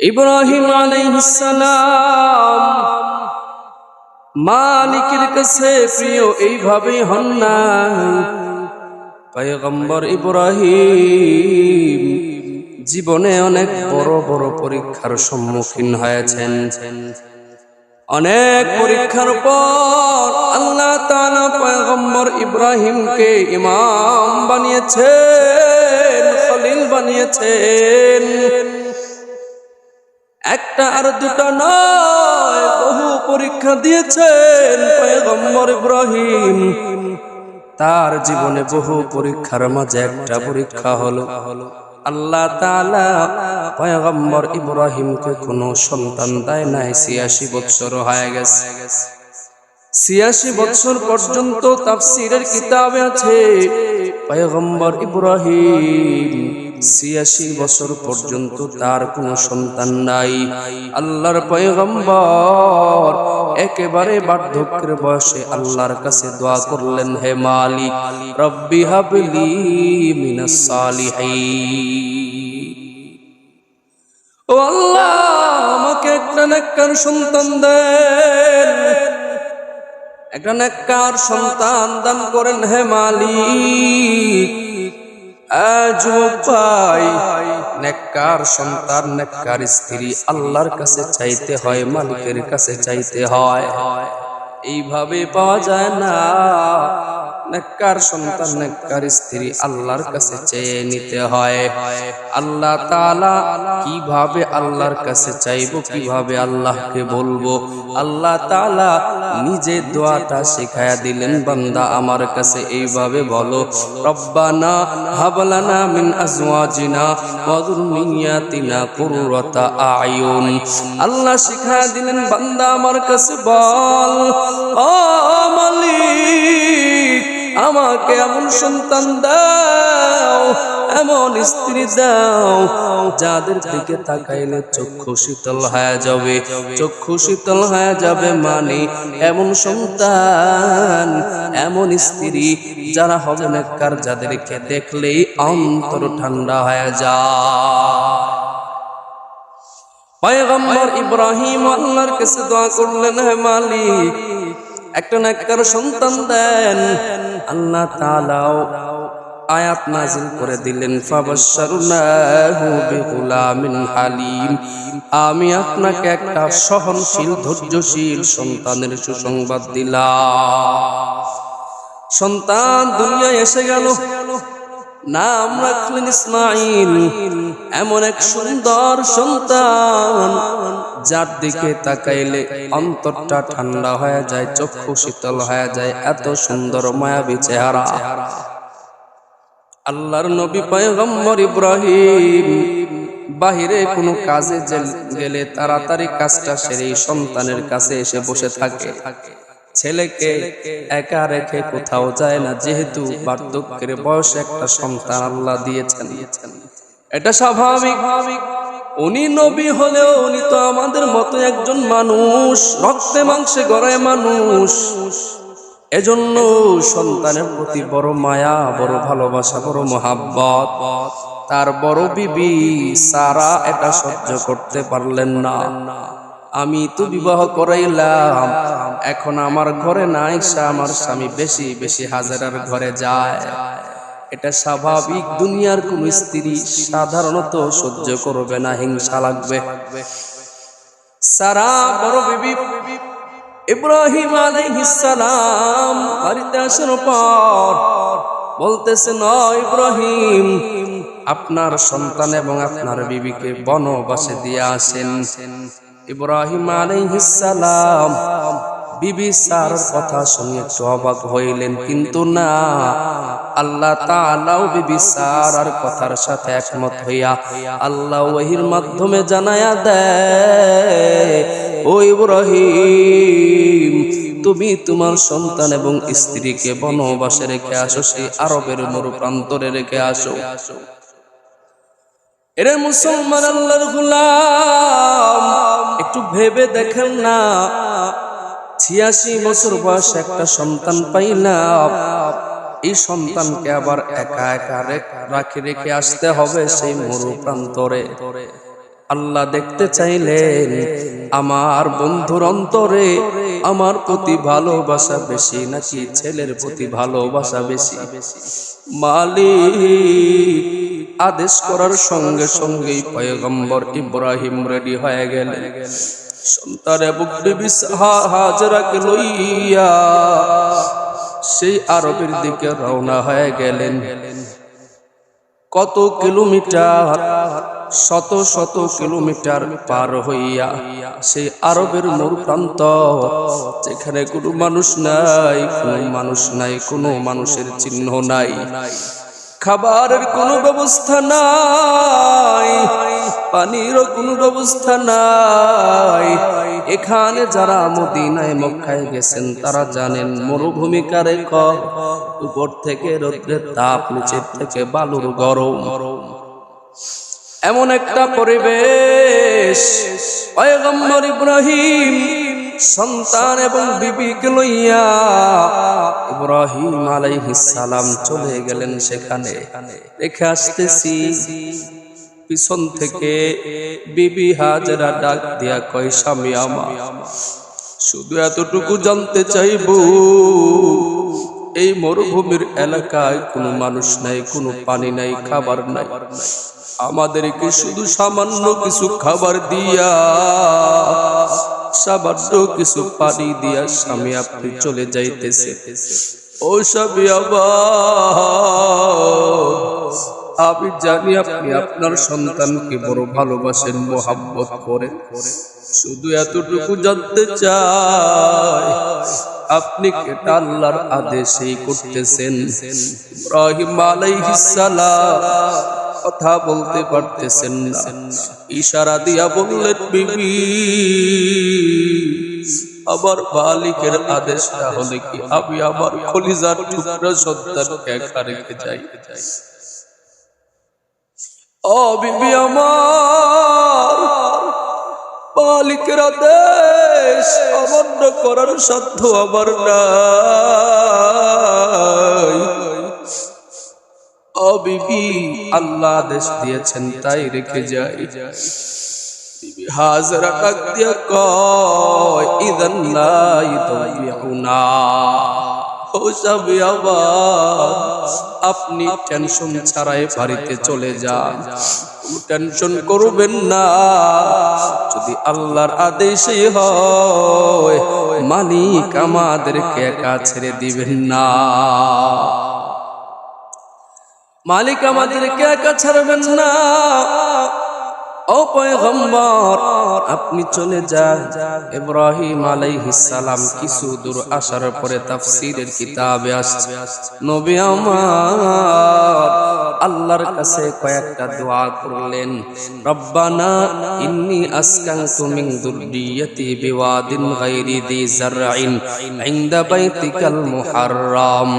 ইব্রাহিম আলাইহিসসালাম মালিকের কাছে প্রিয় এইভাবে হন না। পয়গম্বর ইব্রাহিম জীবনে অনেক বড় বড় পরীক্ষার সম্মুখীন হয়েছেন। অনেক পরীক্ষার পর আল্লাহ তাআলা পয়গম্বর ইব্রাহিমকে ইমাম বানিয়েছেন, খলিল বানিয়েছেন। একটা আর দুটা নয়, বহু পরীক্ষা দিয়েছেন পয়গম্বর ইব্রাহিম। তার জীবনে বহু পরীক্ষার মাঝে একটা পরীক্ষা হলো, আল্লাহ তাআলা পয়গম্বর ইব্রাহিমকে কোনো সন্তান দেয় নাই, ছিয়াশি বৎসর হয়ে গেছে। ছিয়াশি বৎসর পর্যন্ত তাফসিরের কিতাবে আছে, পয়গম্বর ইব্রাহিম ছিয়াশি বছর পর্যন্ত তার কোনো সন্তান নাই। আল্লাহর পয়গম্বর একেবারে বার্ধক্যের বয়সে আল্লাহর কাছে দোয়া করলেন, হে মালিক, রব্বি হাবলি মিনাস সালিহিন। ও আল্লাহ, আমাকে একটা নেককার সন্তান দেন। একটা নেককার সন্তান দান করেন হে মালিক। নেককার সন্তান, নেককার স্ত্রী আল্লাহর কাছে চাইতে হয়, মালিকের কাছে চাইতে হয়। এইভাবে পাওয়া যায় না। নেককার সন্তান নেককার স্ত্রী আল্লাহর কাছে চেয়ে নিতে হয়। আল্লাহ তাআলা কীভাবে আল্লাহর কাছে চাইব কীভাবে আল্লাহকে বলব? আল্লাহ তাআলা নিজে দোয়াটা শিখায়া দিলেন বান্দা আমার কাছে এইভাবে বলো রব্বানা হাবলানা মিন আজওয়াজিনা ওয়া যুররিয়াতিনা কুররাতা আয়ুন। আল্লাহ শিখায়া দিলেন বান্দা আমার কাছে বল ও মালিক আমাকে এমন সন্তান দাও, এমন স্ত্রী দাও, যাদের দিকে তাকাইলে চক্ষু শীতল হয়ে যাবে। চক্ষু শীতল হয়ে যাবে মানে এমন সন্তান, এমন স্ত্রী যারা হবে নেককার, যাদেরকে দেখলেই অন্তর ঠান্ডা হয়ে যায়। পয়গম্বর ইব্রাহিম আল্লাহর কাছে দোয়া করলেন, হে মালিক একটা না কারও সন্তান দেন। আল্লাহ তালাও আয়াত নাজিল করে দিলেন আমি আপনাকে একটা সহনশীল, ধৈর্যশীল সন্তানের সুসংবাদ দিলাম। সন্তান দুনিয়ায় এসে গেল। নাম রাখলেন ইসমাইল, এমন এক সুন্দর সন্তান, যার দিকে তাকাইলে অন্তরটা ঠান্ডা হয়ে যায়, চক্ষু শীতল হয়ে যায়, এত সুন্দর মায়াবী চেহারা। আল্লাহর নবী পয়গম্বর ইব্রাহিম, বাহিরে কোনো কাজে গেলে তাড়াতাড়ি কাজটা সেরে সন্তানের কাছে এসে বসে থাকে। ছেলেকে একা রেখে কোথাও যায় না যেহেতু বার্ধক্যের বয়সে একটা সন্তান আল্লাহ দিয়েছেন। এটা স্বাভাবিক। উনি নবী হলেও উনি তো আমাদের মতো একজন মানুষ রক্তে মাংসে গড়ায় মানুষ। এজন্য সন্তানের প্রতি বড় মায়া বড় ভালোবাসা বড় মহাব্বত। তার বড় বিবি সারা এটা সহ্য করতে পারলেন না। আমি তো বিবাহ করাইলাম। এখন আমার ঘরে নাই, সে আমার স্বামী বেশি বেশি হাজারার ঘরে যায়। এটা স্বাভাবিক, দুনিয়ার কোন স্ত্রী সাধারণত সহ্য করবে না, হিংসা লাগবে। সারা বড় বিবি ইব্রাহিম আলাইহিসসালাম বাড়িতে আসার পর বলতেছেন "ও ইব্রাহিম, আপনার সন্তান এবং আপনার বিবিকে বনবাসে দিয়ে আসেন। ইব্রাহিম আলাইহিসসালাম বিবি সার কথা শুনে অবাক হইলেন। কিন্তু না, আল্লাহ তাআলাও বিবি সার আর কথার সাথে একমত হইয়া আল্লাহ ওহির মাধ্যমে জানায়া দেয়, ও ইব্রাহিম, তুমি তোমার সন্তান এবং স্ত্রীকে বনবাসে রেখে আসো, সেই আরবের মরু প্রান্তরে রেখে আসো। এরে মুসলমান আল্লাহর গুলাম একটু ভেবে দেখেন না। ছিয়াশি বছর বয়স একটা সন্তান পাই পাইলাম। এই সন্তানকে আবার একা একা রাখে রেখে আসতে হবে সেই মরু প্রান্তরে। আল্লাহ দেখতে চাইলেন, আমার বন্ধুর অন্তরে আমার প্রতি ভালোবাসা বেশি নাকি ছেলের প্রতি ভালোবাসা বেশি? মালিক, আদেশ করার সঙ্গে সঙ্গে পয়গম্বর ইব্রাহিম রেডি হয়ে গেলেন। সন্তান এবং বিবি হাজরাকে লইয়া সেই আরবের দিকে রওনা হয়ে গেলেন। কত কিলোমিটার শত শত কিলোমিটার পার হইয়া সেই আরবের মোর প্রান্ত, যেখানে কোনো মানুষ নাই, কোনো মানুষ নাই, কোনো মানুষের চিহ্ন নাই। খাবারের কোনো ব্যবস্থা নাই, পানিরও কোনো ব্যবস্থা নাই। এখানে যারা মদিনায়, মক্কায় গেছেন, তারা জানেন মরুভূমি কর উপর থেকে রৌদ্রের তাপ, নিচের থেকে বালুর গরম। এমন একটা পরিবেশ। পয়গম্বর ইব্রাহিম সন্তান এবং বিবিকে লইয়া ইব্রাহিম সালাম চলে গেলেন সেখানে। দেখে আসতেছি, পিছন থেকে বিবি হাজরা ডাক দিয়া কয়, স্বামী আমার, শুধু এতটুকু জানতে চাইব, এই মরুভূমির এলাকায় কোনো মানুষ নাই, কোনো পানি নাই, খাবার নাই। আমাদেরকে শুধু সামান্য কিছু খাবার দিয়া, সামান্য কিছু পানি দিয়া স্বামী আপনি চলে যাইতেছে। ও স্বামী আমি জানি আপনি আপনার সন্তানকে বড় ভালোবাসেন, মোহাব্বত করেন। শুধু এতটুকু জানতে চাই, আপনি কেটা আল্লাহর আদেশেই করতেছেন। ইব্রাহিম আলাইহিস কথা বলতে পারতেছেন না। ইশারা দিয়া বললেন, বিবি, আমার মালিকের আদেশটা হলে কি আমি আমার খলিজার টুকরা সন্তানকে একা রেখে যাই? ও বিবি আমার, মালিকের আদেশ অমান্য করার সাধ্য আমার নাই। বিবি আল্লাহ আদেশ দিয়েছেন, তাই রেখে যাই। কয় ইদান লা ইউতাবিউনা ও স্বামী আমার আপনি টেনশন ছাড়াই বাড়িতে চলে যান। টেনশন করবেন না। যদি আল্লাহর আদেশই হয়, মালিক আমাদেরকে একা ছেড়ে দিবেন না। মালিক আমাদেরকে একা ছাড়বেন না আপনি চলে যান। ইব্রাহিম আলাইহিস সালাম কিছু দূর আসার পরে তাফসীরের কিতাবে আসছে। নবী আমার, আল্লাহর কাছে কয়েকটা দোয়া করলেন। রব্বানা ইন্নী আসকানতু মিন যুররিয়্যাতি বিওয়াদিন গায়রি দি জারইন ইনদা বাইতিকাল মুহাররাম।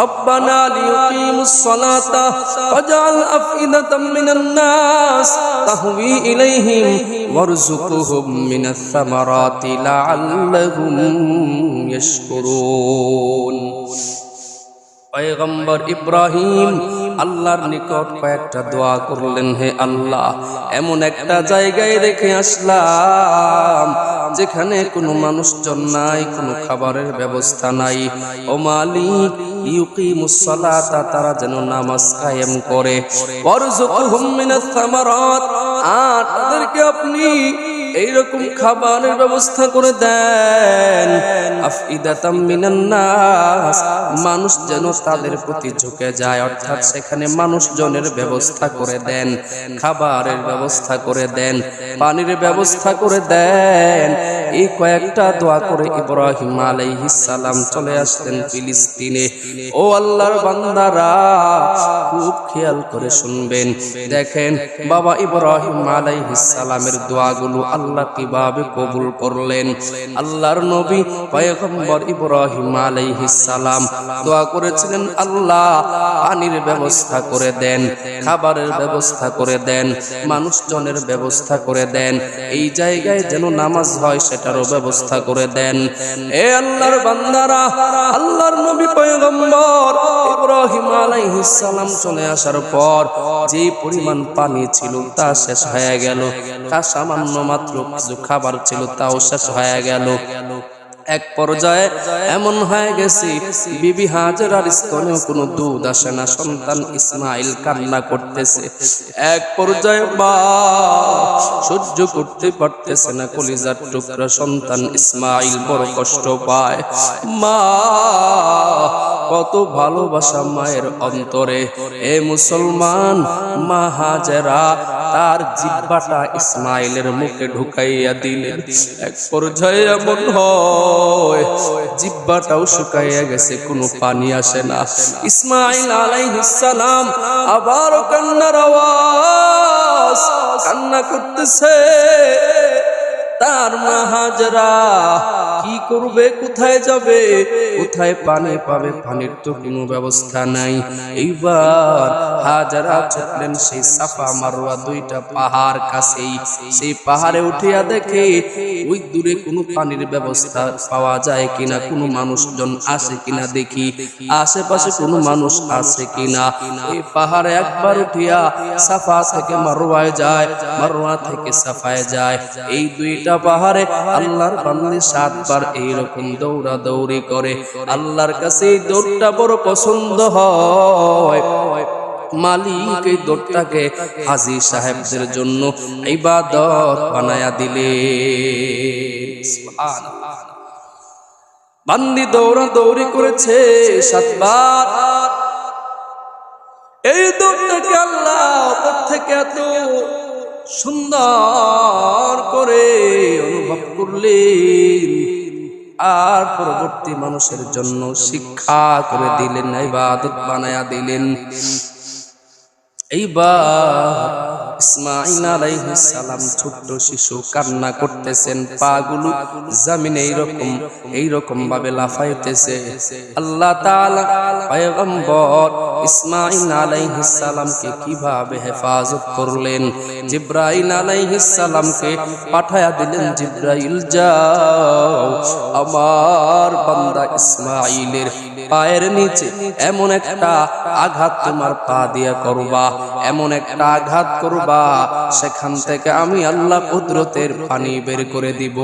রব্বানা সালাতা ওয়াজআল আফইদাতাম মিনান নাস ইলাইহিম মিনাস সামারাতি লাআল্লাহুম ইয়াশকুরুন পয়গম্বর ইব্রাহিম, আল্লাহর নিকট কয়েকটা দোয়া করলেন, হে আল্লাহ, এমন একটা জায়গায় রেখে আসলাম, যেখানে কোনো মানুষজন নাই, কোনো খাবারের ব্যবস্থা নাই। ও মালিক, ইউকিমুস সালাতা, তারা যেন নামাজ কায়েম করে। মিনাস সামারাত আর তাদেরকে আপনি এইরকম খাবারের ব্যবস্থা করে দেন। আফইদাতাম মিনান নাস। মানুষ যেন তাদের প্রতি ঝুঁকে যায়, অর্থাৎ সেখানে মানুষজনের ব্যবস্থা করে দেন, খাবারের ব্যবস্থা করে দেন, পানির ব্যবস্থা করে দেন। এই কয়েকটা দোয়া করে ইব্রাহিম আলাইহিস সালাম চলে আসলেন ফিলিস্তিনে। ও আল্লাহর বান্দারা, খুব খেয়াল করে শুনবেন। দেখেন, বাবা ইব্রাহিম আলাইহিস সালামের দোয়াগুলো আল্লাহ কীভাবে কবুল করলেন? আল্লাহর নবী পয়গম্বর ইব্রাহিম আলাইহিস সালাম দোয়া করেছিলেন, আল্লাহ পানির ব্যবস্থা করে দেন, খাবারের ব্যবস্থা করে দেন, মানুষজনের ব্যবস্থা করে দেন, এই জায়গায় যেন নামাজ হয় সেটারও ব্যবস্থা করে দেন। এ আল্লাহর বান্দারা, আল্লাহর নবী পয়গম্বর ইব্রাহিম আলাইহিস সালাম চলে আসার পর যে পরিমাণ পানি ছিল তা শেষ হয়ে গেল। তা সামান্য মাত্র খাবার ছিল তাও শেষ হয়ে গেল। এক পর্যায়ে এমন হয়ে গেছি, বিবি হাজারার স্তনেও কোনো দুধ আসে না, সন্তান ইসমাইল কান্না করতেছে। এক পর্যায়ে মা সহ্য করতে পারতেছে না, কলিজার টুকরা সন্তান ইসমাইল বড় কষ্ট পায়। মা, কত ভালোবাসা মায়ের অন্তরে। এ মুসলমান মা হাজেরা, তার জিব্বাটা ইসমাইলের মুখে ঢুকাইয়া দিলেন। এক পর্যায়ে এমন হয় জিব্বাটাও শুকাইয়া গেছে, কোনো পানি আসে না। ইসমাইল আলাইহিস আবারও আবার কান্নার আওয়াজ, কান্না করতেছে। তার মা হাজরা কি করবে, কোথায় যাবে? কোথায় পানি পাবে? পানির তো কোনো ব্যবস্থা নাই। এইবার হাজারা ছুটলেন সেই সাফা মারোয়া দুইটা পাহাড় কাছেই। সেই পাহাড়ে উঠিয়া দেখে ওই দূরে কোনো পানির ব্যবস্থা পাওয়া যায় কিনা, কোনো মানুষজন আসে কিনা দেখি। আশেপাশে কোনো মানুষ আছে কিনা। এই পাহাড়ে একবার উঠিয়া সাফা থেকে মারোয়ায় যায়, মারোয়া থেকে সাফায় যায়। এই দুইটা পাহাড়ে আল্লাহর বান্দি সাতবার এইরকম দৌড়া দৌড়ি করে। আল্লাহর কাছে এই দৌড়টা বড় পছন্দ হয়। মালিক এই দৌড়টাকে হাজি সাহেবদের জন্য ইবাদত বানায়া দিলে। বান্দি দৌড়া দৌড়ি করেছে সাতবার। এই দৌড়টাকে আল্লাহ থেকে এত সুন্দর করে অনুভব করলেন। আর পরবর্তী মানুষের জন্য শিক্ষা করে দিলেন, ইবাদত বানায়া দিলেন। এইবার ইসমাইল আলাইহিস সালাম ছোট্ট শিশু কান্না করতেছেন, পাগুলো জমিনে এইরকম ভাবে লাফাইতেছে। আল্লাহ তাআলা পয়গম্বর ইসমাইল আলাইহিস সালামকে কীভাবে হেফাজত করলেন? জিব্রাইল আলাইহিস সালামকে পাঠায়া দিলেন, জিব্রাইল, যাও, আমার বান্দা ইসমাইলের পায়ের নিচে এমন একটা আঘাত তোমার পা দিয়া করবা, এমন একটা আঘাত করবা সেখান থেকে আমি আল্লাহ কুদরতের পানি বের করে দিব।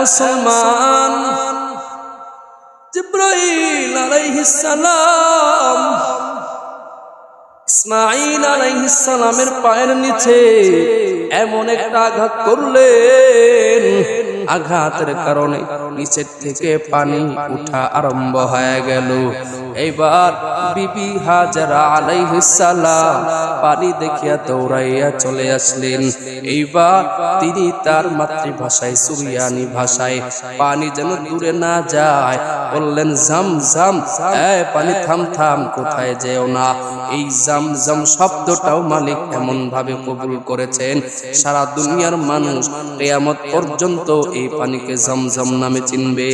মুসলমান ইসমাইল আলাইহিস সালামের পায়ের নিচে এমন একটা আঘাত করলেন। আঘাতের কারণে নিচের থেকে পানি উঠা আরম্ভ হয়ে গেল। এইবার বিবি হাজারা আলাইহিস সালাম পানি দেখিয়া দৌড়াইয়া চলে আসলেন। এইবার তিনি তার মাতৃভাষায় সুরিয়ানি ভাষায় পানি যেন দূরে না যায় বললেন, জাম জাম পানি থাম থাম, কোথায় যেও না। এই জাম জাম শব্দটাও মালিক এমন ভাবে কবুল করেছেন, সারা দুনিয়ার মানুষ কেয়ামত পর্যন্ত এই পানিকে জমজম নামে চিনবে।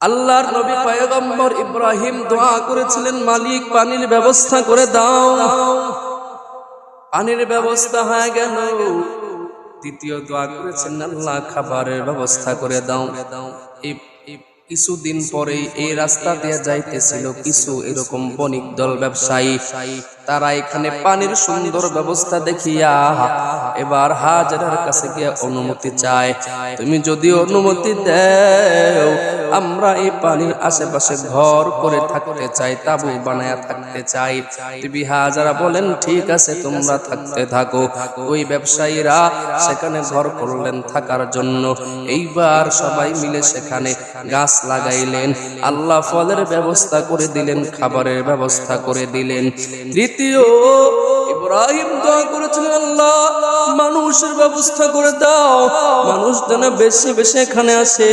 আল্লাহর নবী পয়গম্বর ইব্রাহিম দোয়া করেছিলেন, মালিক, পানির ব্যবস্থা করে দাও। পানির ব্যবস্থা হয়ে গেল। দ্বিতীয় দোয়া করেছেন, আল্লাহ খাবারের ব্যবস্থা করে দাও। এই কিছুদিন পরে এই রাস্তা দিয়ে যাইতেছিল কিছু এরকম বণিক দল ব্যবসায়ী। তারা এখানে পানির সুন্দর ব্যবস্থা দেখিয়া, এবার হাজারের কাছে গিয়ে অনুমতি চায় তুমি যদি অনুমতি দেও আমরা এই পানির আশেপাশে ঘর করে থাকতে চাই, তাবু বানায়া থাকতে চাই। তুমি হাজারা বলেন, ঠিক আছে, তোমরা থাকতে থাকো। ওই ব্যবসায়ীরা সেখানে ঘর করলেন থাকার জন্য। এইবার সবাই মিলে সেখানে গাছ লাগাইলেন। আল্লাহ ফলের ব্যবস্থা করে দিলেন, খাবারের ব্যবস্থা করে দিলেন। তৃতীয় ইব্রাহিম দোয়া করেছিলেন, আল্লাহ, মানুষের ব্যবস্থা করে দাও। মানুষ যেন বেশি বেশি এখানে আসে।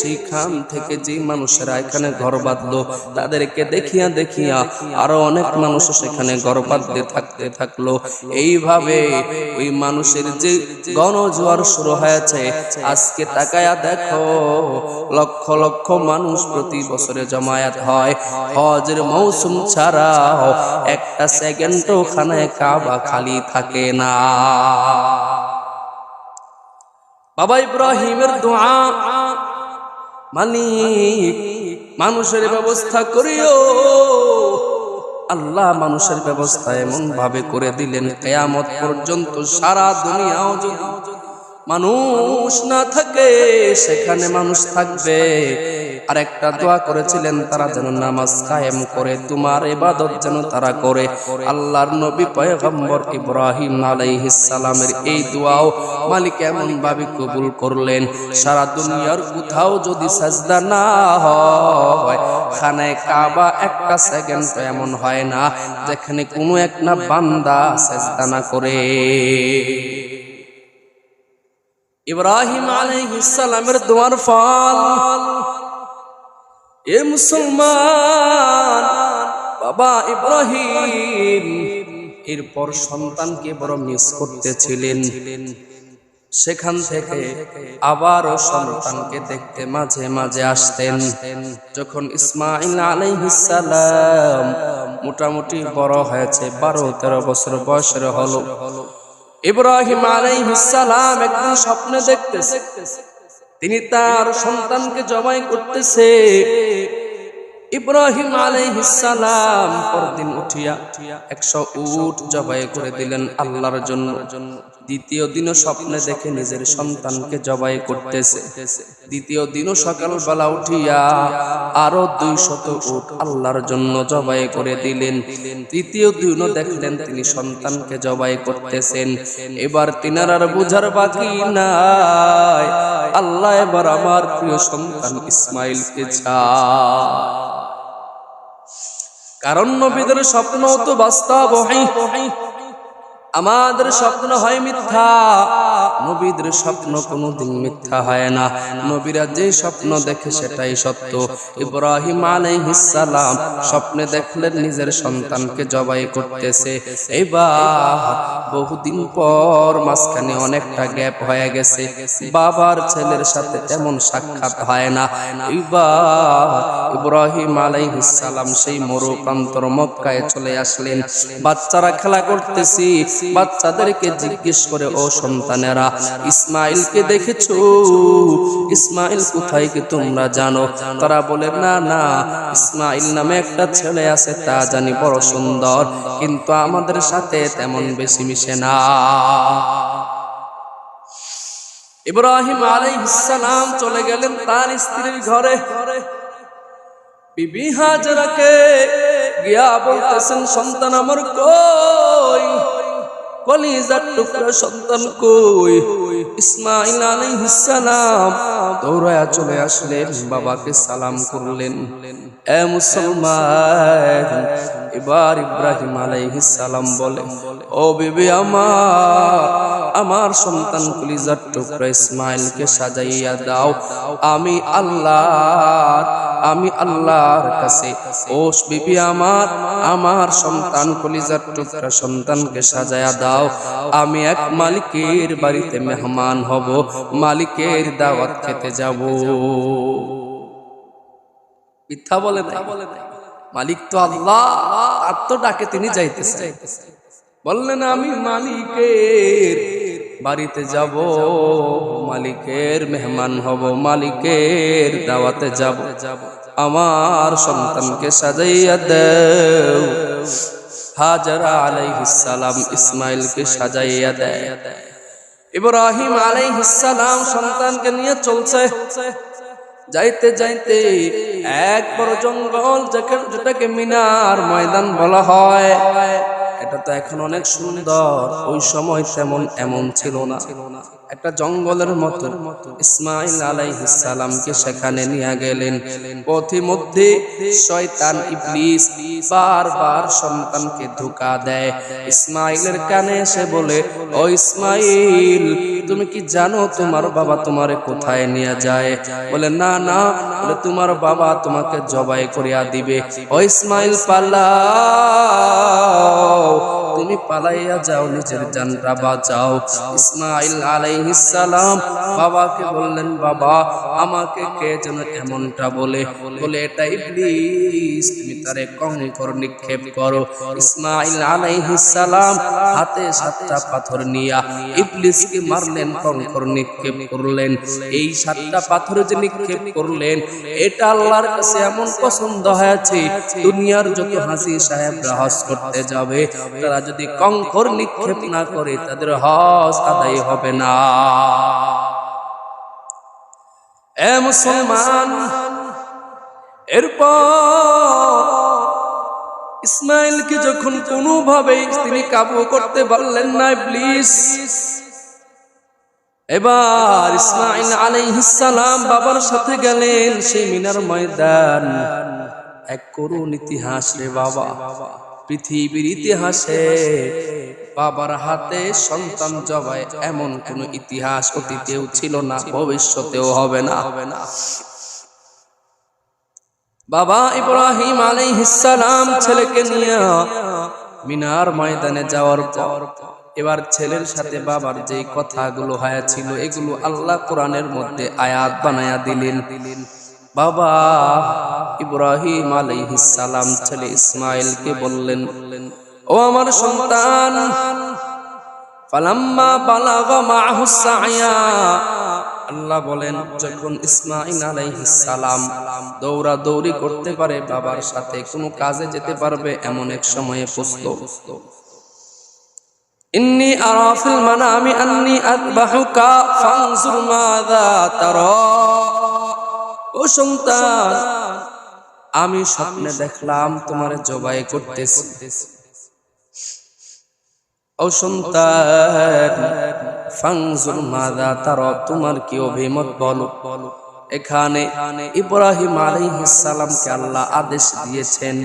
সেইখান থেকে যে মানুষেরা এখানে ঘর বাঁধলো, তাদেরকে দেখিয়া দেখিয়া আরও অনেক মানুষ সেখানে ঘর বাঁধতে থাকতে থাকল। এইভাবে ওই মানুষের যে গণজোয়ার শুরু হয়েছে, আজকে তাকায়া দেখো, লক্ষ লক্ষ মানুষ প্রতি বছরে জমায়েত হয়। হজের মৌসুম ছাড়াও একটা সেকেন্ডও খানায় কাবা খালি থাকে না। বাবা ইব্রাহিমের দোয়া মালিক মানুষের ব্যবস্থা করিও। আল্লাহ মানুষের ব্যবস্থা এমন ভাবে করে দিলেন, কেয়ামত পর্যন্ত সারা দুনিয়াও মানুষ না থাকে, সেখানে মানুষ থাকবে। আর একটা দোয়া করেছিলেন, তারা যেন নামাজ কায়েম করে, তোমার ইবাদত যেন তারা করে। আল্লাহর নবী পয়গম্বর ইব্রাহিম আলাইহিস সালামের এই দোয়াও মালিক এমন ভাবে কবুল করলেন, সারা দুনিয়ার কোথাও যদি সাজদা না হয়, খানায় কাবা একটা সেকেন্ড এমন হয় না, যেখানে কোনো একটা বান্দা সাজদা না করে। ইব্রাহিম আলাইহিসসালামের দোয়ার ফল এ মুসলমান, বাবা ইব্রাহিম, এরপর সন্তানকে বড় মিস করতেছিলেন। সেখান থেকে আবারও সন্তানকে দেখতে মাঝে মাঝে আসতেন। যখন ইসমাইল আলাইহিসসালাম মোটামুটি বড় হয়েছে, বারো, তেরো বছর বয়সের হলো। ইব্রাহিম আলাইহিসসালাম একদিন স্বপ্নে দেখতেছে। তিনি তার সন্তানকে জবাই করতেছে। ইব্রাহিম আলাইহিসসালাম পরদিন উঠিয়া একশো উট জবাই করে দিলেন আল্লাহর জন্য। দ্বিতীয় দিনও স্বপ্নে দেখে নিজের সন্তানকে জবাই করতেছে। দ্বিতীয় দিনও সকালবেলা উঠিয়া আরও দুই শত উট আল্লাহর জন্য জবাই করে দিলেন। তৃতীয় দিনও দেখলেন তিনি সন্তানকে জবাই করতেছেন। এবার তিনার আর বুঝার বাকি নাই। আল্লাহ এবার আমার প্রিয় সন্তান ইসমাইলকে চায়। কারণ নবীদের স্বপ্ন তো বাস্তব হয়। আমাদের স্বপ্ন হয় মিথ্যা, নবীদের স্বপ্ন কোনোদিন মিথ্যা হয় না। নবীরা যে স্বপ্ন দেখে সেটাই সত্য। ইব্রাহিম আলাইহিসসালাম স্বপ্নে দেখলেন নিজের সন্তানকে জবাই করতেছে। এবার বহুদিন পর মাঝখানে অনেকটা গ্যাপ হয়ে গেছে। বাবার ছেলের সাথে তেমন সাক্ষাৎ হয় না। এবার ইব্রাহিম আলাইহিসসালাম সেই মরু প্রান্তর মক্কায় চলে আসলেন। বাচ্চারা খেলা করতেছি বাচ্চাদেরকে জিজ্ঞেস করে, ও সন্তানেরা, ইসমাইলকে দেখেছ? ইসমাইল কোথায় কি তোমরা জানো? তারা বলে, না না, ইসমাইল নামে একটা ছেলে আছে, তা জানি বড় সুন্দর, কিন্তু আমাদের সাথে তেমন বেশি মিশে না। ইব্রাহিম আলাইহিসসালাম চলে গেলেন তার স্ত্রীর ঘরে। বিবি হাজরাকে গিয়া বলতেছেন, সন্তান আমার কই? কলিজার টুকরা সন্তান কই? ইসমাইল আলাইহিস সালাম দৌড়ায়া চলে আসলেন, বাবাকে সালাম করলেন। এ মুসলমান, এবার ইব্রাহিম আলাইহিস সালাম বলে, ও বিবি আমার আমার সন্তান কলিজার টুকরা ইসমাইলকে সাজাইয়া দাও। আমি আল্লাহ আমি আল্লাহর কাছে। ও বিবি আমার আমার সন্তান কলিজার টুকরা সন্তানকে সাজায়া দাও। আমি এক মালিকের বাড়িতে মেহমান হব, মালিকের দাওয়াত খেতে যাব। মিথ্যা বলে নাই। মালিক তো আল্লাহ, আর তো ডাকে তিনি যাইতেছে। বললেন, আমি মালিকের বাড়িতে যাব, মালিকের মেহমান হব, মালিকের দাওয়াতে যাব। আমার সন্তানকে সাজাইয়া দেও। হাজারা আলাইহিস সালাম ইসমাইলকে সাজাইয়া দেয়। ইব্রাহিম আলাইহিস সালাম সন্তানকে নিয়ে চলছে। যাইতে যাইতে এক বড় জঙ্গল যেখানে যেটাকে মিনার ময়দান বলা হয়। এটা তো এখন অনেক সুন্দর। ওই সময় তেমন এমন ছিল না। একটা জঙ্গলের মতো। ইসমাইল আলাইহিস সালামকে সেখানে নিয়ে গেলেন। পথে মধ্যে শয়তান ইবলিস বারবার সন্তানকে ধোকা দেয়। ইসমাইলের কানে এসে বলে, ও ইসমাইল তুমি কি জানো তোমার বাবা তোমারে কোথায় নিয়ে যায়? বলে, না না। বলে, তোমার বাবা তোমাকে জবাই করিয়া দিবে। ও ইসমাইল পাল্লা তুমি পালাইয়া যাও, নিজের জানটা বাঁচাও। ইসমাইল আলাইহিস সালাম বাবাকে বললেন, বাবা, আমাকে কে যেন এমনটা বলে? বলে এটা ইবলিস তুমি তারে কঙ্কর নিক্ষেপ করো। ইসমাইল আলাইহিস সালাম হাতে সাতটা পাথর নিয়া ইবলিসকে মারলেন কঙ্কর নিক্ষেপ করলেন। এই সাতটা পাথর যে নিক্ষেপ করলেন, এটা আল্লাহর কাছে এমন পছন্দ হয়েছে, দুনিয়ার যত হাসি সাহেবরা হজ করতে যাবে, তারা যদি কঙ্কর নিক্ষেপ না করে, তাদের হজ আদায় হবে না। এ মুসলমান, এরপর ইসমাইলকে যখন কোনোভাবেই তিনি কাবু করতে পারলেন না প্লিজ এবার ইসমাইল আলাইহিস সালাম বাবার সাথে গেলেন সেই মিনার ময়দান। এক করুণ ইতিহাস রে বাবা। পৃথিবীর ইতিহাসে বাবার হাতে সন্তান জবাই এমন কোন ইতিহাস অতীতেও ছিল না, ভবিষ্যতেও হবে না। হবে না বাবা ইব্রাহিম আলাইহিসসালাম ছেলেকে নিয়ে মিনার ময়দানে যাওয়ার পর এবার ছেলের সাথে বাবার যে কথাগুলো হয়েছিল, এগুলো আল্লাহ কোরআনের মধ্যে আয়াত বানায়া দিলেন দিলেন। বাবা ইব্রাহিম আলাইহিসসালাম ছেলে ইসমাইলকে বললেন, ও আমার সন্তান, ফালাম্মা বালাগা মাহু সায়া আল্লাহ বলেন, যখন ইসমাইল সালাম দৌড়া দৌড়ি করতে পারে, বাবার সাথে কোনো কাজে যেতে পারবে এমন এক সময়ে পুষলো ইন্নি আরা ফিল মানামি আন্নি আযবাহুকা ফানজুর মাযা তারা। ও সন্তান আমি স্বপ্নে দেখলাম তোমার জবাই করতেছি। ও সন্তান ফাংজুর মাদা তার তোমার কি অভিমত বলো? বলো? এখানে ইব্রাহিম আলাইহিসসালামকে আল্লাহ আদেশ দিয়েছেন।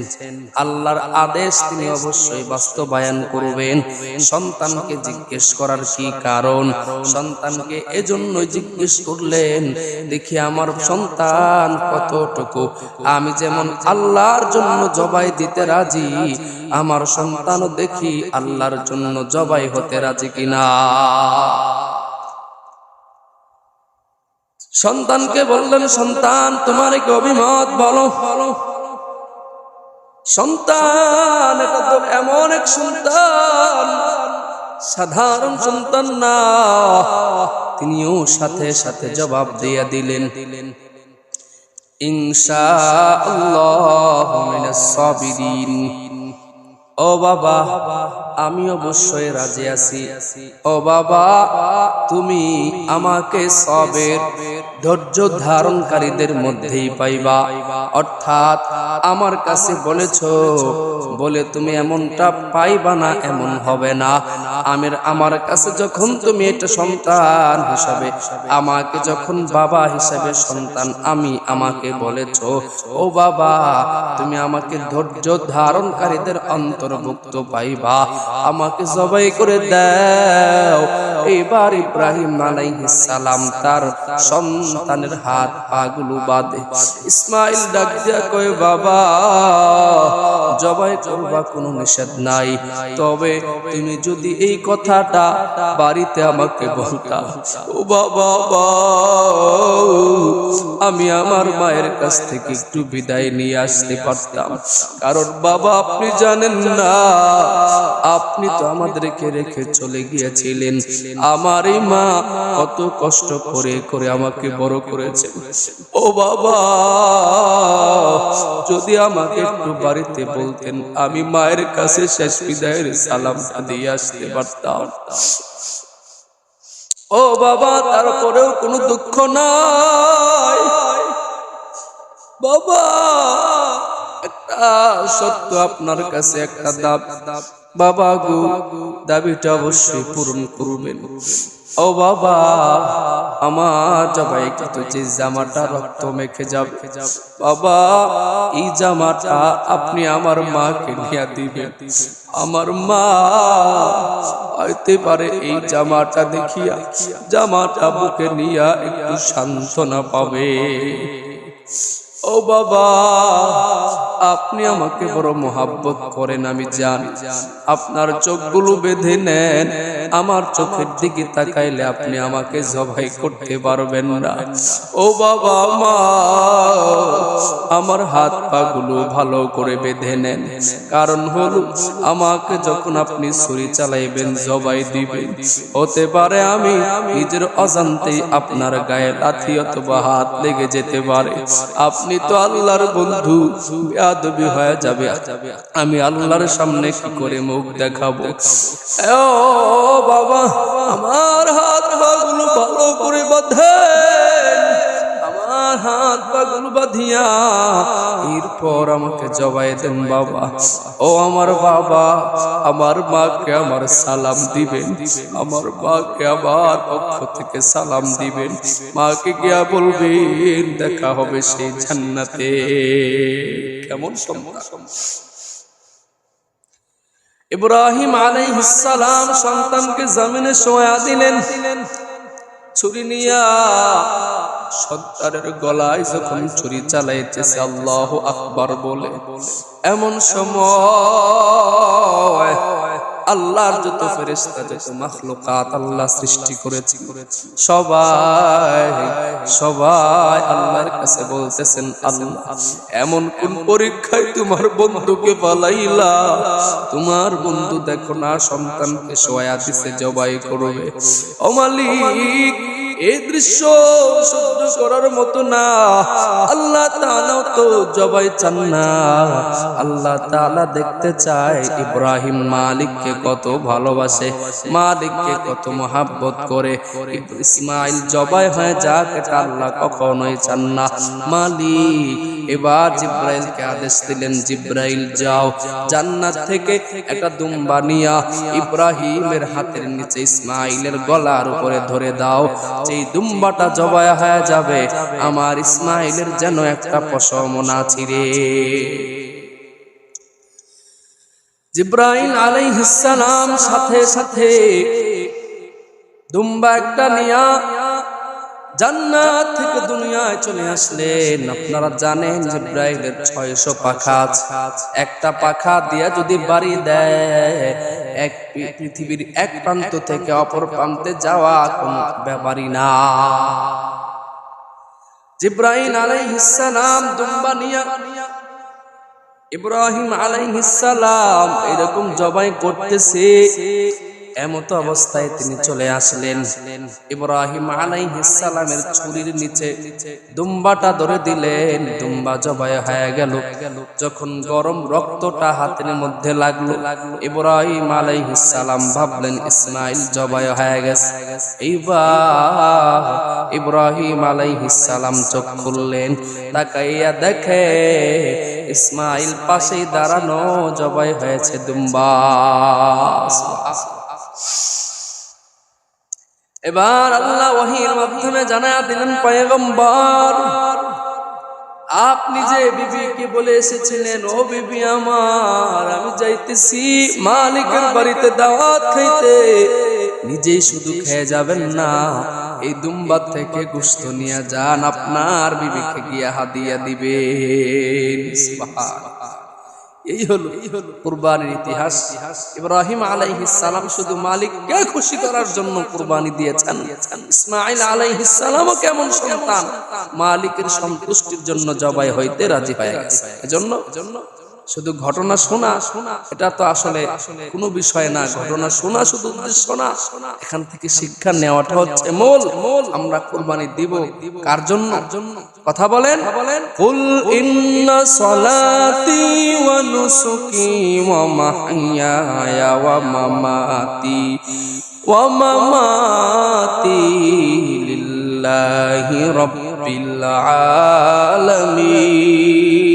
আল্লাহর আদেশ তিনি অবশ্যই বাস্তবায়ন করবেন। সন্তানকে জিজ্ঞেস করার কি কারণ? সন্তানকে এজন্য জিজ্ঞেস করলেন, দেখি আমার সন্তান কতটুকু? আমি যেমন আল্লাহর জন্য জবাই দিতে রাজি, আমার সন্তানও দেখি আল্লাহর জন্য জবাই হতে রাজি কিনা? সন্তানকে বললেন, সন্তান, তোমার কি অভিমত বলো। সন্তান এটা তো এমন এক সন্তান, সাধারণ সন্তান না। তিনিও সাথে সাথে জবাব দিয়ে দিলেন দিলেন ইনশা আল্লাহ সাবিরিন। ও বাবা, আমি অবশ্যই রাজি আছি। ও বাবা, তুমি আমাকে সবের ধৈর্য ধারণকারীদের মধ্যেই পাইবা। অর্থাৎ আমার কাছে বলেছ, বলে তুমি এমনটা পাইবা না, এমন হবে না। আমের, আমার কাছে যখন তুমি এটা সন্তান হিসাবে, আমাকে যখন বাবা হিসাবে সন্তান, আমি আমাকে বলেছ, ও বাবা, তুমি আমাকে ধৈর্য ধারণকারীদের অন্তর্ভুক্ত পাইবা। আমাকে জবাই করে দাও। এবার ইব্রাহিম আলাইহিস সালাম তার সন্তানের হাত পাগুলো বাঁধে। ইসমাইল ডাক দিয়া কয়, বাবা, জবাই করবা কোনো নিষেধ নাই। তবে তুমি যদি এই কথাটা বাড়িতে আমাকে বলতা, ও বাবা, আমি আমার মায়ের কাছ থেকে একটু বিদায় নিয়ে আসতে পারতাম। কারণ বাবা, আপনি জানেন না আপনি তো আমাদেরকে রেখে চলে গিয়েছিলেন। আমার এই মা কত কষ্ট করে করে আমাকে বড় করেছে ও বাবা, যদি আমাকে একটু বাড়িতে বলতেন, আমি মায়ের কাছে শেষ বিদায়ের সালাম দিয়ে আসতে পারতাম। ও বাবা, তারপরেও কোনো দুঃখ নাই। বাবা একটা সত্য আপনার কাছে, একটা দাব। বাবা গো, দাবিটা অবশ্যই পূরণ করবেন। ও বাবা, আমার জবাই কিন্তু যে জামাটা রক্ত মেখে যাবে। বাবা, এই জামাটা আপনি আমার মাকে নিয়ে দিবেন। আমার মা হইতে পারে এই জামাটা দেখিয়া, জামাটা বুকে নিয়া একটু সান্ত্বনা পাবে। ও বাবা, আপনি আমাকে বড় মোহাব্বত করেন, আমি জানি। আপনার চোখগুলো বেঁধে নেন, আমার চোখের দিকে তাকাইলে আপনি আমাকে জবাই করতে পারবেন না। ও বাবা মা, আমার হাত পাগুলো ভালো করে বেঁধে নেন। কারণ হলো, আমাকে যখন আপনি ছুরি চালাইবেন, জবাই দিবেন, হতে পারে আমি নিজের অজান্তেই আপনার গায়ে লাথি অথবা হাত লেগে যেতে পারে। আপনি তো আল্লাহর বন্ধু। বেয়াদবি হয়ে যাবে। আমি আল্লাহর সামনে কি করে মুখ দেখাবো? ও বাবা, আমার হাত পাগুলো ভালো করে হাত পাগুলো বাঁধিয়া, এরপর আমাকে জবাই দেন বাবা। ও আমার বাবা, আমার মাকে আমার সালাম দিবেন। আমার মাকে আমার পক্ষ থেকে সালাম দিবেন। মাকে গিয়া বলবেন, দেখা হবে সেই জান্নাতে। কেমন সন্তান ইব্রাহিম আলাইহিস সালাম সন্তানকে জমিনে শোয়া দিলেন। ছুরি নিয়া সন্তানের গলায় যখন ছুরি চালাইতেছে আল্লাহ আকবার বলে এমন সময় আল্লাহর যত ফেরেশতা, যত মাখলুকাত আল্লাহ সৃষ্টি করেছে, সবাই সবাই আল্লাহর কাছে বলতেছেন, আল্লাহ, এমন কোন পরীক্ষায় তোমার বন্ধুকে পালাইলা? তোমার বন্ধু দেখো না, সন্তানকে সোয়া দিছে, জবাই করবে। ও মালিক এই দৃশ্য সহ্য করার মতো না। আল্লাহ তাআলাও তো জবাই চান না। আল্লাহ তাআলা দেখতে চায় ইব্রাহিম মালিককে কত ভালোবাসে, মালিককে কত মহাব্বত করে। ইসমাইল জবাই হয়ে যাক এটা আল্লাহ কখনোই চান না। মালিক, এবার জিব্রাইলকে আদেশ দিলেন, জিব্রাইল যাও, জান্নাত থেকে একটা দুম্বা নিয়া ইব্রাহিমের হাতের নিচে ইসমাইলের গলার উপরে ধরে দাও। যেই দুম্বাটা জবাই হয়ে যাবে, আমার ইসমাইলের যেন একটা পশম না ছিঁড়ে। জিব্রাইল আলাইহিস সালাম সাথে সাথে দুম্বা একটা নিয়া জান্নাত থেকে দুনিয়ায় চলে আসলেন। আপনারা জানেন জিব্রাইলের ছয়শো পাখা একটা পাখা দিয়া যদি বাড়ি দেয় এক পৃথিবীর এক প্রান্ত থেকে অপর প্রান্তে যাওয়া কোনো ব্যাপারই না। জিব্রাহিম আলাই হিসালাম দুম্বা নিয়া, ইব্রাহিম আলাই হিসালাম এরকম জবাই করতেছে। এমত অবস্থায় তিনি চলে আসলেন। ইব্রাহিম সালামের ছুরির নিচে দুম্বাটা ধরে দিলেন। দুম্বা জবাই হয়ে গেল। যখন গরম রক্তটা হাতের মধ্যে লাগল, ইব্রাহিম সালাম ভাবলেন, ইসমাইল জবাই হয়ে গেছে। এইবার ইব্রাহিম সালাম চোখ খুললেন, তাকাইয়া দেখে ইসমাইল পাশেই দাঁড়ানো জবাই হয়েছে দুম্বা। এবার আল্লাহ ওহির মাধ্যমে জানা দিলেন, পয়গম্বর, আপনি যে বিবিকে বলে এসেছিলেন, ও বিবি আমার, আমি যাইতেছি মালিকের বাড়িতে দাওয়াত খাইতে নিজেই শুধু খেয়ে যাবেন না, এই দুম্বা থেকে গুস্ত নিয়ে যান, আপনার বিবিকে গিয়া হাদিয়া দিবেন। এই হলো এই হলো কুরবানির ইতিহাস। ইব্রাহিম আলাইহিস সালাম শুধু মালিককে খুশি করার জন্য কুরবানি দিয়েছেন। ইসমাইল আলাইহিস সালামও কেমন সন্তান? মালিকের সন্তুষ্টির জন্য জবাই হইতে রাজি হয়ে গেছে। এজন্য শুধু ঘটনা শোনা শোনা এটা তো আসলে কোনো বিষয় না। ঘটনা শোনা শুধু উদ্দেশ্য না। এখান থেকে শিক্ষা নেওয়াটা হচ্ছে মূল মূল। আমরা কুরবানি দিব কার জন্য? কথা বলেন। বলেন। কুল ইন্না সলাতি ওয়া নুসুকি ওয়া মাহইয়া ওয়া মামাতি ওয়া মামাতি লিল্লাহি রাব্বিল আলামিন।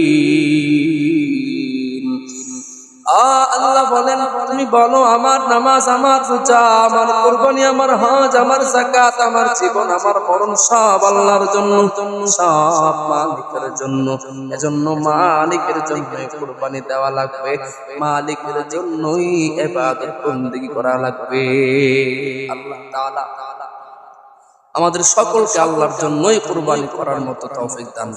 বলেন, তুমি বলো, আমার নামাজ আমার রোজা, আমার কুরবানি, আমার হজ, আমার জাকাত আমার জীবন, আমার মরণ সব আল্লাহর জন্য, সব মালিকের জন্য। এজন্য মালিকের জন্য কুরবানি দেওয়া লাগবে, মালিকের জন্যই ইবাদত বন্দেগী করা লাগবে। আল্লাহ তাআলা আমাদের সকলকে আল্লাহর জন্যই কুরবানি করার মতো তৌফিক দান